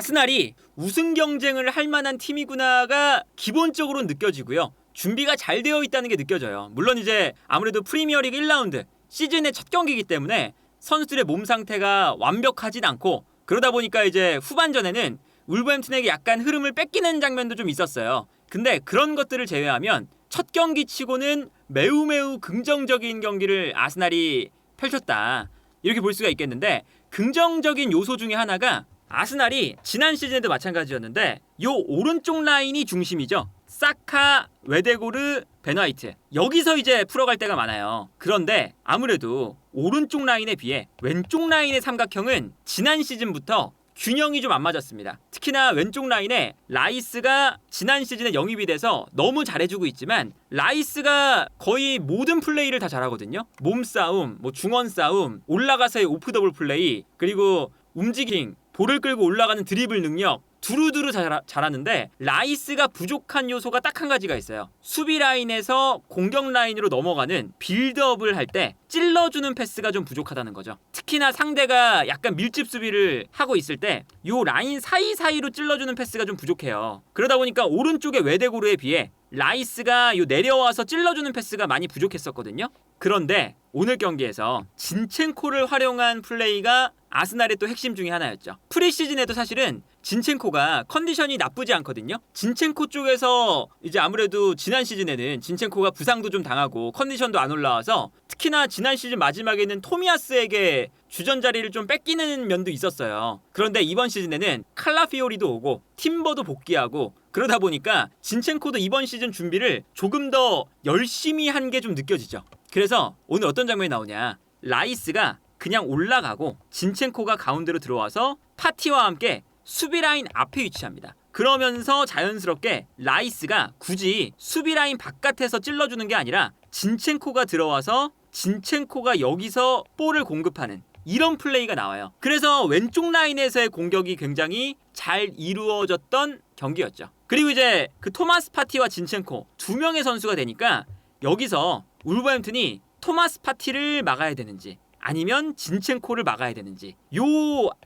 아스날이 우승 경쟁을 할 만한 팀이구나가 기본적으로 느껴지고요. 준비가 잘 되어 있다는 게 느껴져요. 물론 이제 아무래도 프리미어리그 1라운드 시즌의 첫 경기이기 때문에 선수들의 몸 상태가 완벽하진 않고 그러다 보니까 이제 후반전에는 울버햄튼에게 약간 흐름을 뺏기는 장면도 좀 있었어요. 근데 그런 것들을 제외하면 첫 경기 치고는 매우 매우 긍정적인 경기를 아스날이 펼쳤다. 이렇게 볼 수가 있겠는데 긍정적인 요소 중에 하나가 아스날이 지난 시즌에도 마찬가지였는데 요 오른쪽 라인이 중심이죠. 사카, 웨데고르, 베나이트 여기서 이제 풀어갈 때가 많아요. 그런데 아무래도 오른쪽 라인에 비해 왼쪽 라인의 삼각형은 지난 시즌부터 균형이 좀 안 맞았습니다. 특히나 왼쪽 라인에 라이스가 지난 시즌에 영입이 돼서 너무 잘해주고 있지만 라이스가 거의 모든 플레이를 다 잘하거든요. 몸싸움, 뭐 중원 싸움, 올라가서의 오프 더블 플레이, 그리고 움직임, 볼을 끌고 올라가는 드리블 능력 두루두루 잘, 잘하는데 라이스가 부족한 요소가 딱 한 가지가 있어요. 수비 라인에서 공격 라인으로 넘어가는 빌드업을 할 때 찔러주는 패스가 좀 부족하다는 거죠. 특히나 상대가 약간 밀집 수비를 하고 있을 때 요 라인 사이사이로 찔러주는 패스가 좀 부족해요. 그러다 보니까 오른쪽의 외대고르에 비해 라이스가 요 내려와서 찔러주는 패스가 많이 부족했었거든요. 그런데 오늘 경기에서 진첸코를 활용한 플레이가 아스날의 또 핵심 중에 하나였죠. 프리시즌에도 사실은 진첸코가 컨디션이 나쁘지 않거든요. 진첸코 쪽에서 이제 아무래도 지난 시즌에는 진첸코가 부상도 좀 당하고 컨디션도 안 올라와서 특히나 지난 시즌 마지막에는 토미아스에게 주전 자리를 좀 뺏기는 면도 있었어요. 그런데 이번 시즌에는 칼라피오리도 오고 팀버도 복귀하고 그러다 보니까 진첸코도 이번 시즌 준비를 조금 더 열심히 한 게 좀 느껴지죠. 그래서 오늘 어떤 장면이 나오냐? 라이스가 그냥 올라가고 진첸코가 가운데로 들어와서 파티와 함께 수비 라인 앞에 위치합니다. 그러면서 자연스럽게 라이스가 굳이 수비 라인 바깥에서 찔러주는 게 아니라 진첸코가 들어와서 진첸코가 여기서 볼을 공급하는 이런 플레이가 나와요. 그래서 왼쪽 라인에서의 공격이 굉장히 잘 이루어졌던 경기였죠. 그리고 이제 그 토마스 파티와 진첸코 두 명의 선수가 되니까 여기서 울버햄튼이 토마스 파티를 막아야 되는지 아니면 진첸코를 막아야 되는지 요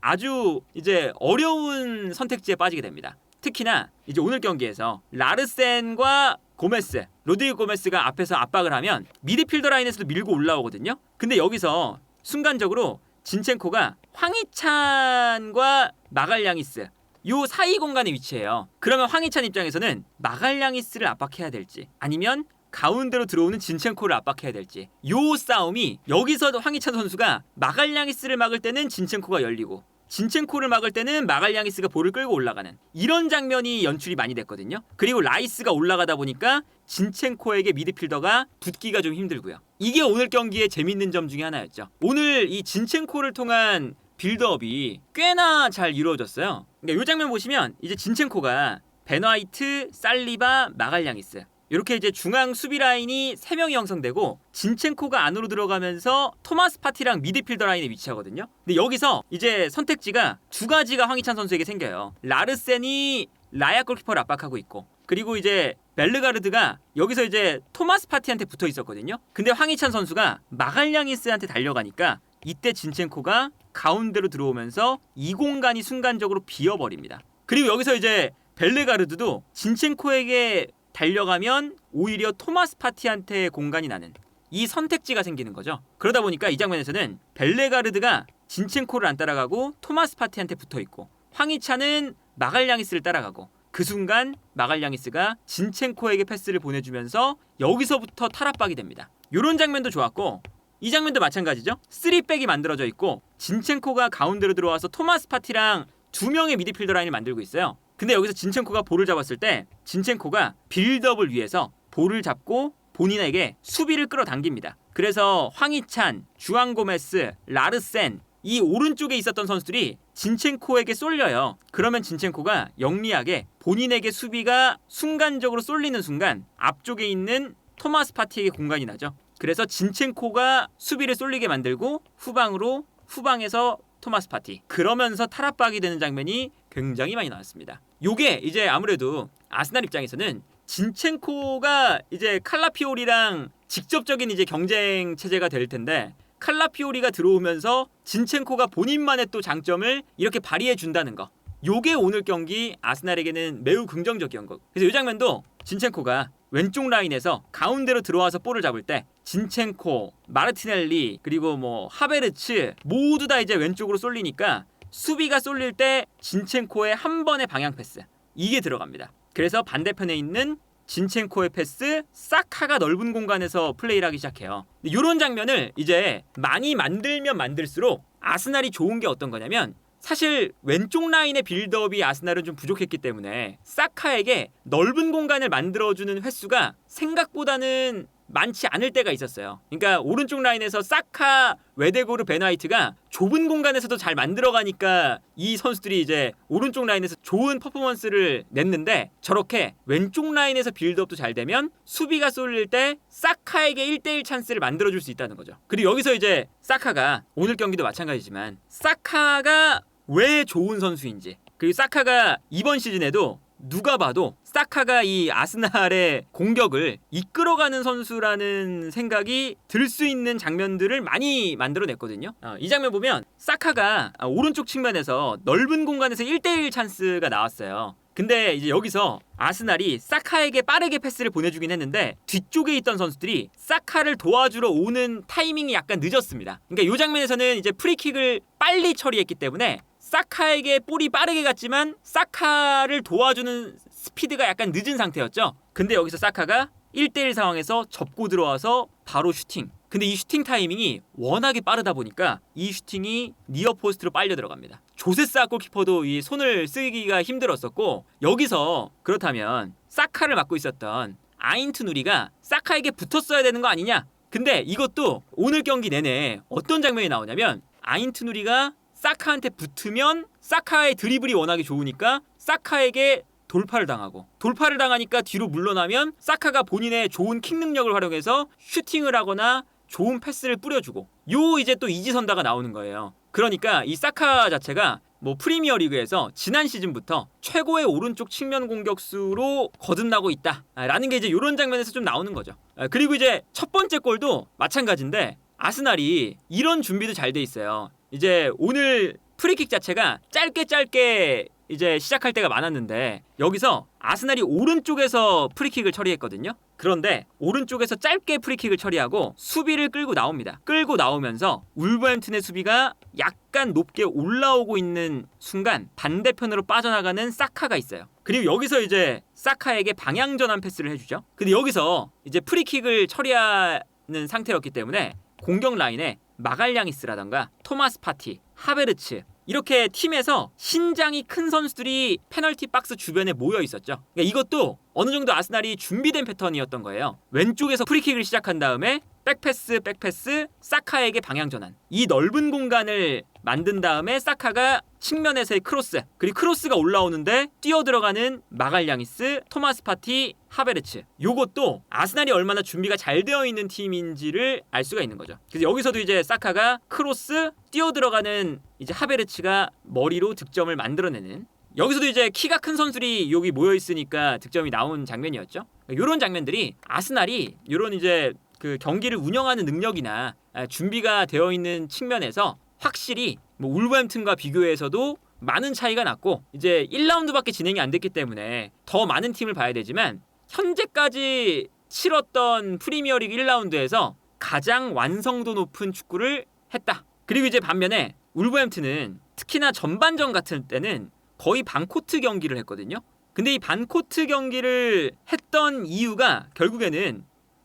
아주 이제 어려운 선택지에 빠지게 됩니다. 특히나 이제 오늘 경기에서 라르센과 고메스, 로드리고 고메스가 앞에서 압박을 하면 미드필더 라인에서도 밀고 올라오거든요. 근데 여기서 순간적으로 진첸코가 황희찬과 마갈량이스 요 사이 공간에 위치해요. 그러면 황희찬 입장에서는 마갈량이스를 압박해야 될지 아니면 가운데로 들어오는 진첸코를 압박해야 될지 요 싸움이 여기서 황희찬 선수가 마갈량이스를 막을 때는 진첸코가 열리고 진첸코를 막을 때는 마갈량이스가 볼을 끌고 올라가는 이런 장면이 연출이 많이 됐거든요. 그리고 라이스가 올라가다 보니까 진첸코에게 미드필더가 붙기가 좀 힘들고요. 이게 오늘 경기의 재밌는 점 중에 하나였죠. 오늘 이 진첸코를 통한 빌드업이 꽤나 잘 이루어졌어요. 그러니까 이 장면 보시면 이제 진첸코가 베나이트, 살리바, 마갈량이스 이렇게 이제 중앙 수비 라인이 3명이 형성되고 진첸코가 안으로 들어가면서 토마스 파티랑 미드필더 라인에 위치하거든요. 근데 여기서 이제 선택지가 두 가지가 황희찬 선수에게 생겨요. 라르센이 라야 골키퍼를 압박하고 있고 그리고 이제 벨르가르드가 여기서 이제 토마스 파티한테 붙어 있었거든요. 근데 황희찬 선수가 마갈량이스한테 달려가니까 이때 진첸코가 가운데로 들어오면서 이 공간이 순간적으로 비어버립니다. 그리고 여기서 이제 벨르가르드도 진첸코에게 달려가면 오히려 토마스 파티한테 공간이 나는 이 선택지가 생기는 거죠. 그러다 보니까 이 장면에서는 벨레가르드가 진첸코를 안 따라가고 토마스 파티한테 붙어 있고 황희찬은 마갈량이스를 따라가고 그 순간 마갈량이스가 진첸코에게 패스를 보내주면서 여기서부터 탈압박이 됩니다. 이런 장면도 좋았고 이 장면도 마찬가지죠. 3백이 만들어져 있고 진첸코가 가운데로 들어와서 토마스 파티랑 두 명의 미드필더 라인을 만들고 있어요. 근데 여기서 진첸코가 볼을 잡았을 때 진첸코가 빌드업을 위해서 볼을 잡고 본인에게 수비를 끌어당깁니다. 그래서 황희찬, 주앙고메스, 라르센 이 오른쪽에 있었던 선수들이 진첸코에게 쏠려요. 그러면 진첸코가 영리하게 본인에게 수비가 순간적으로 쏠리는 순간 앞쪽에 있는 토마스 파티에게 공간이 나죠. 그래서 진첸코가 수비를 쏠리게 만들고 후방으로 후방에서 토마스 파티 그러면서 탈압박이 되는 장면이 굉장히 많이 나왔습니다. 요게 이제 아무래도 아스날 입장에서는 진첸코가 이제 칼라피오리랑 직접적인 이제 경쟁 체제가 될 텐데 칼라피오리가 들어오면서 진첸코가 본인만의 또 장점을 이렇게 발휘해 준다는 거. 요게 오늘 경기 아스날에게는 매우 긍정적이었던 것. 그래서 이 장면도 진첸코가 왼쪽 라인에서 가운데로 들어와서 볼을 잡을 때 진첸코, 마르티넬리 그리고 뭐 하베르츠 모두 다 이제 왼쪽으로 쏠리니까 수비가 쏠릴 때 진첸코의 한 번의 방향 패스 이게 들어갑니다. 그래서 반대편에 있는 진첸코의 패스 사카가 넓은 공간에서 플레이를 하기 시작해요. 이런 장면을 이제 많이 만들면 만들수록 아스날이 좋은 게 어떤 거냐면 사실 왼쪽 라인의 빌드업이 아스날은 좀 부족했기 때문에 사카에게 넓은 공간을 만들어주는 횟수가 생각보다는 많지 않을 때가 있었어요. 그러니까 오른쪽 라인에서 사카, 웨데고르, 베나이트가 좁은 공간에서도 잘 만들어가니까 이 선수들이 이제 오른쪽 라인에서 좋은 퍼포먼스를 냈는데 저렇게 왼쪽 라인에서 빌드업도 잘 되면 수비가 쏠릴 때 사카에게 1대1 찬스를 만들어줄 수 있다는 거죠. 그리고 여기서 이제 사카가 오늘 경기도 마찬가지지만 사카가 왜 좋은 선수인지 그리고 사카가 이번 시즌에도 누가 봐도 사카가 이 아스날의 공격을 이끌어가는 선수라는 생각이 들 수 있는 장면들을 많이 만들어냈거든요. 어, 이 장면 보면 사카가 아, 오른쪽 측면에서 넓은 공간에서 1대1 찬스가 나왔어요. 근데 이제 여기서 아스날이 사카에게 빠르게 패스를 보내주긴 했는데 뒤쪽에 있던 선수들이 사카를 도와주러 오는 타이밍이 약간 늦었습니다. 그러니까 이 장면에서는 이제 프리킥을 빨리 처리했기 때문에 사카에게 볼이 빠르게 갔지만 사카를 도와주는 스피드가 약간 늦은 상태였죠. 근데 여기서 사카가 1대1 상황에서 접고 들어와서 바로 슈팅. 근데 이 슈팅 타이밍이 워낙에 빠르다 보니까 이 슈팅이 니어 포스트로 빨려 들어갑니다. 조세사 골키퍼도 이 손을 쓰기가 힘들었었고 여기서 그렇다면 사카를 맡고 있었던 아인트 누리가 사카에게 붙었어야 되는 거 아니냐? 근데 이것도 오늘 경기 내내 어떤 장면이 나오냐면 아인트 누리가 사카한테 붙으면 사카의 드리블이 워낙에 좋으니까 사카에게 돌파를 당하고 돌파를 당하니까 뒤로 물러나면 사카가 본인의 좋은 킥 능력을 활용해서 슈팅을 하거나 좋은 패스를 뿌려주고 요 이제 또 이지선다가 나오는 거예요. 그러니까 이 사카 자체가 뭐 프리미어 리그에서 지난 시즌부터 최고의 오른쪽 측면 공격수로 거듭나고 있다라는 게 이제 이런 장면에서 좀 나오는 거죠. 아, 그리고 이제 첫 번째 골도 마찬가지인데 아스날이 이런 준비도 잘 돼 있어요. 이제 오늘 프리킥 자체가 짧게 짧게 이제 시작할 때가 많았는데 여기서 아스날이 오른쪽에서 프리킥을 처리했거든요. 그런데 오른쪽에서 짧게 프리킥을 처리하고 수비를 끌고 나옵니다. 끌고 나오면서 울버햄튼의 수비가 약간 높게 올라오고 있는 순간 반대편으로 빠져나가는 사카가 있어요. 그리고 여기서 이제 사카에게 방향 전환 패스를 해주죠. 근데 여기서 이제 프리킥을 처리하는 상태였기 때문에 공격 라인에 마갈량이스라던가 토마스 파티, 하베르츠 이렇게 팀에서 신장이 큰 선수들이 페널티 박스 주변에 모여 있었죠. 그러니까 이것도 어느 정도 아스날이 준비된 패턴이었던 거예요. 왼쪽에서 프리킥을 시작한 다음에 백패스, 백패스, 사카에게 방향 전환. 이 넓은 공간을 만든 다음에 사카가 측면에서의 크로스, 그리고 크로스가 올라오는데 뛰어 들어가는 마갈량이스, 토마스 파티, 하베르츠. 요것도 아스날이 얼마나 준비가 잘 되어 있는 팀인지를 알 수가 있는 거죠. 그래서 여기서도 이제 사카가 크로스, 뛰어 들어가는 이제 하베르츠가 머리로 득점을 만들어내는 여기서도 이제 키가 큰 선수들이 여기 모여 있으니까 득점이 나온 장면이었죠. 이런 장면들이 아스날이 이런 이제 그 경기를 운영하는 능력이나 아, 준비가 되어 있는 측면에서 확실히 뭐 울버햄튼과 비교해서도 많은 차이가 났고 이제 1라운드밖에 진행이 안 됐기 때문에 더 많은 팀을 봐야 되지만 현재까지 치렀던 프리미어리그 1라운드에서 가장 완성도 높은 축구를 했다. 그리고 이제 반면에 울버햄튼은 특히나 전반전 같은 때는 거의 반코트 경기를 했거든요. 근데 이 반코트 경기를 했던 이유가 결국에는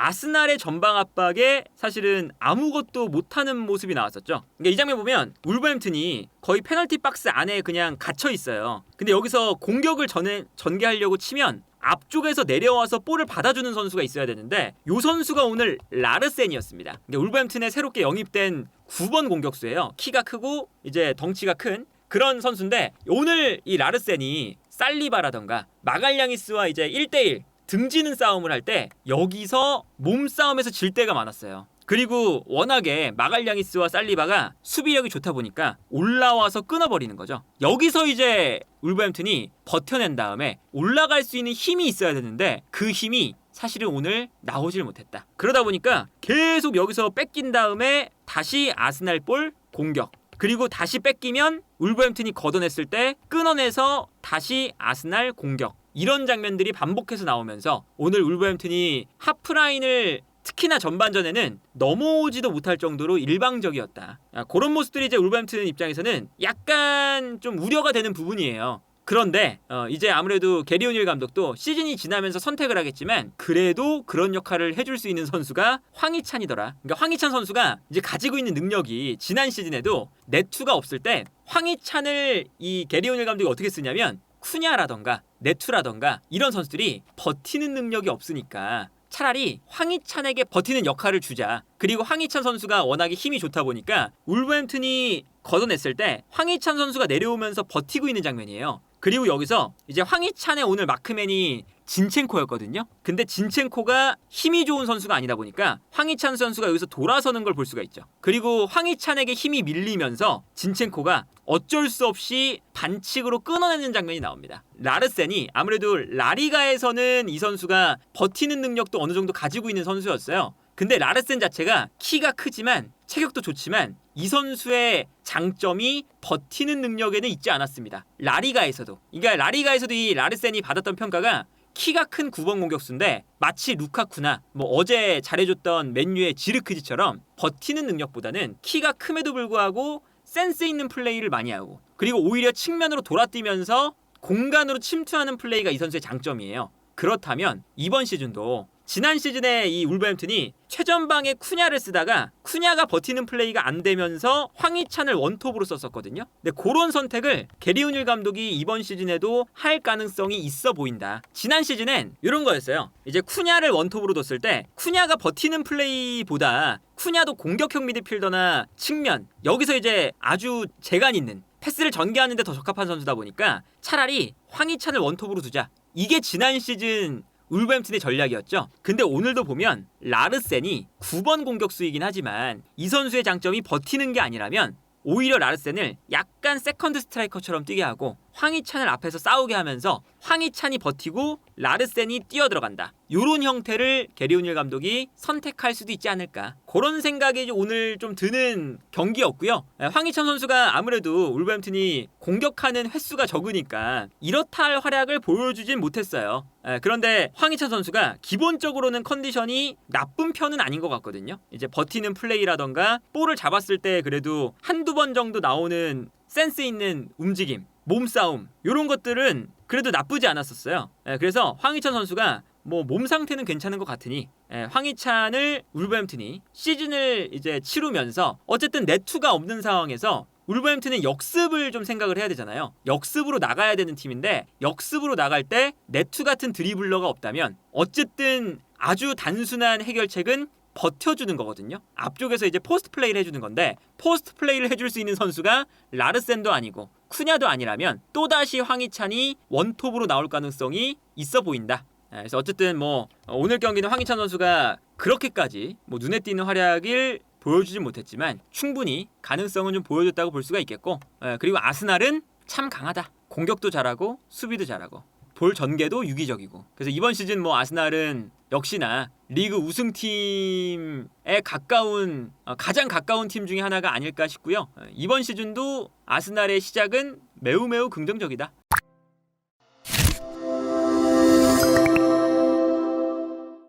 아스날의 전방 압박에 사실은 아무것도 못하는 모습이 나왔었죠. 그러니까 이 장면 보면 울버햄튼이 거의 페널티 박스 안에 그냥 gat혀 있어요. 근데 여기서 공격을 전에 전개하려고 치면 앞쪽에서 내려와서 볼을 받아주는 선수가 있어야 되는데 요 선수가 오늘 라르센이었습니다. 그러니까 울버햄튼에 새롭게 영입된 9번 공격수예요. 키가 크고 이제 덩치가 큰 그런 선수인데 오늘 이 라르센이 살리바라던가 마갈량이스와 이제 1대1 등지는 싸움을 할 때 여기서 몸싸움에서 질 때가 많았어요. 그리고 워낙에 마갈량이스와 살리바가 수비력이 좋다 보니까 올라와서 끊어버리는 거죠. 여기서 이제 울버햄튼이 버텨낸 다음에 올라갈 수 있는 힘이 있어야 되는데 그 힘이 사실은 오늘 나오질 못했다. 그러다 보니까 계속 여기서 뺏긴 다음에 다시 아스날 볼 공격. 그리고 다시 뺏기면 울버햄튼이 걷어냈을 때 끊어내서 다시 아스날 공격. 이런 장면들이 반복해서 나오면서 오늘 울버햄튼이 하프라인을 특히나 전반전에는 넘어오지도 못할 정도로 일방적이었다. 아, 그런 모습들이 이제 울버햄튼 입장에서는 약간 좀 우려가 되는 부분이에요. 그런데 어, 이제 아무래도 게리 오닐 감독도 시즌이 지나면서 선택을 하겠지만 그래도 그런 역할을 해줄 수 있는 선수가 황희찬이더라. 그러니까 황희찬 선수가 이제 가지고 있는 능력이 지난 시즌에도 네투가 없을 때 황희찬을 이 게리 오닐 감독이 어떻게 쓰냐면 쿠냐라던가 네투라던가 이런 선수들이 버티는 능력이 없으니까 차라리 황희찬에게 버티는 역할을 주자. 그리고 황희찬 선수가 워낙에 힘이 좋다 보니까 울버햄튼이 걷어냈을 때 황희찬 선수가 내려오면서 버티고 있는 장면이에요. 그리고 여기서 이제 황희찬의 오늘 마크맨이 진첸코였거든요. 근데 진첸코가 힘이 좋은 선수가 아니다 보니까 황희찬 선수가 여기서 돌아서는 걸 볼 수가 있죠. 그리고 황희찬에게 힘이 밀리면서 진첸코가 어쩔 수 없이 반칙으로 끊어내는 장면이 나옵니다. 라르센이 아무래도 라리가에서는 이 선수가 버티는 능력도 어느 정도 가지고 있는 선수였어요. 근데 라르센 자체가 키가 크지만 체격도 좋지만 이 선수의 장점이 버티는 능력에는 있지 않았습니다. 라리가에서도. 그러니까 라리가에서도 이 라르센이 받았던 평가가 키가 큰 9번 공격수인데 마치 루카쿠나 뭐 어제 잘해줬던 맨유의 지르크지처럼 버티는 능력보다는 키가 큼에도 불구하고 센스 있는 플레이를 많이 하고 그리고 오히려 측면으로 돌아뛰면서 공간으로 침투하는 플레이가 이 선수의 장점이에요. 그렇다면 이번 시즌도 지난 시즌에 이 울버햄튼이 최전방에 쿠냐를 쓰다가 쿠냐가 버티는 플레이가 안 되면서 황희찬을 원톱으로 썼었거든요. 근데 그런 선택을 게리우닐 감독이 이번 시즌에도 할 가능성이 있어 보인다. 지난 시즌엔 이런 거였어요. 이제 쿠냐를 원톱으로 뒀을 때 쿠냐가 버티는 플레이보다 쿠냐도 공격형 미드필더나 측면 여기서 이제 아주 재간 있는 패스를 전개하는데 더 적합한 선수다 보니까 차라리 황희찬을 원톱으로 두자. 이게 지난 시즌 울버햄튼의 전략이었죠. 근데 오늘도 보면 라르센이 9번 공격수이긴 하지만 이 선수의 장점이 버티는 게 아니라면 오히려 라르센을 약 간 세컨드 스트라이커처럼 뛰게 하고 황희찬을 앞에서 싸우게 하면서 황희찬이 버티고 라르센이 뛰어들어간다. 요런 형태를 게리오닐 감독이 선택할 수도 있지 않을까. 그런 생각이 오늘 좀 드는 경기였고요. 에, 황희찬 선수가 아무래도 울버햄튼이 공격하는 횟수가 적으니까 이렇다 할 활약을 보여주진 못했어요. 에, 그런데 황희찬 선수가 기본적으로는 컨디션이 나쁜 편은 아닌 것 같거든요. 이제 버티는 플레이라던가 볼을 잡았을 때 그래도 한두 번 정도 나오는 센스 있는 움직임, 몸싸움 이런 것들은 그래도 나쁘지 않았었어요. 예, 그래서 황희찬 선수가 뭐 몸 상태는 괜찮은 것 같으니 예, 황희찬을 울버햄튼이 시즌을 이제 치르면서 어쨌든 네투가 없는 상황에서 울버햄튼은 역습을 좀 생각을 해야 되잖아요. 역습으로 나가야 되는 팀인데 역습으로 나갈 때 네투 같은 드리블러가 없다면 어쨌든 아주 단순한 해결책은 버텨주는 거거든요. 앞쪽에서 이제 포스트 플레이를 해주는 건데 포스트 플레이를 해줄 수 있는 선수가 라르센도 아니고 쿠냐도 아니라면 또다시 황희찬이 원톱으로 나올 가능성이 있어 보인다. 예, 그래서 어쨌든 뭐 어, 오늘 경기는 황희찬 선수가 그렇게까지 뭐 눈에 띄는 활약을 보여주진 못했지만 충분히 가능성은 좀 보여줬다고 볼 수가 있겠고 예, 그리고 아스날은 참 강하다. 공격도 잘하고 수비도 잘하고 볼 전개도 유기적이고 그래서 이번 시즌 뭐 아스날은 역시나 리그 우승팀에 가까운 어, 가장 가까운 팀 중에 하나가 아닐까 싶고요. 어, 이번 시즌도 아스날의 시작은 매우 매우 긍정적이다.